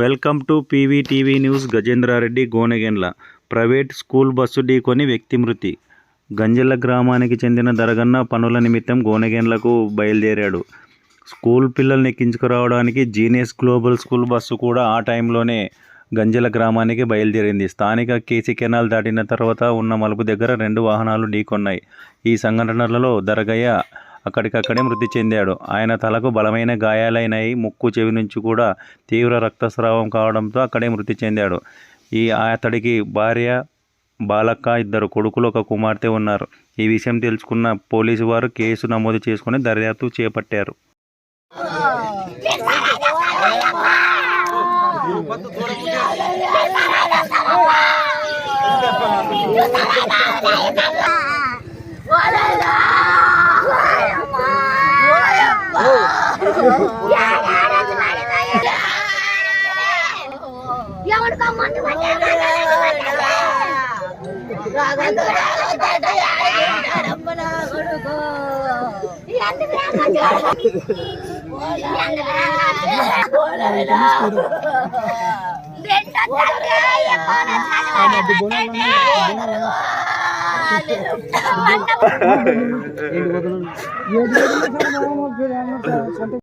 Welcome to PV TV news Gajendrareddy Gonegandla. Private school bus ఢీకొని వ్యక్తి మృతి. గంజెల గ్రామానికి చెందిన దరగన్న పనుల నిమిత్తం గోనెగెండ్లకు బయలుదేరాడు. స్కూల్ పిల్లల్ని ఎక్కించుకురావడానికి జీనియస్ గ్లోబల్ స్కూల్ బస్సు కూడా ఆ టైంలోనే గంజెల గ్రామానికి బయలుదేరింది. స్థానిక కేసీ కెనాల్ దాటిన తర్వాత ఉన్న మలుపు దగ్గర రెండు వాహనాలు ఢీకొన్నాయి. ఈ సంఘటనలలో దరగయ్య అక్కడికక్కడే మృతి చెందాడు. ఆయన తలకు బలమైన గాయాలైనాయి ముక్కు చెవి నుంచి కూడా తీవ్ర రక్తస్రావం కావడంతో అక్కడే మృతి చెందాడు. ఈ అతడికి భార్య బాలక్క ఇద్దరు కొడుకులు ఒక కుమార్తె ఉన్నారు. ఈ విషయం తెలుసుకున్న పోలీసు వారు కేసు నమోదు చేసుకుని దర్యాప్తు చేపట్టారు. ఏంటి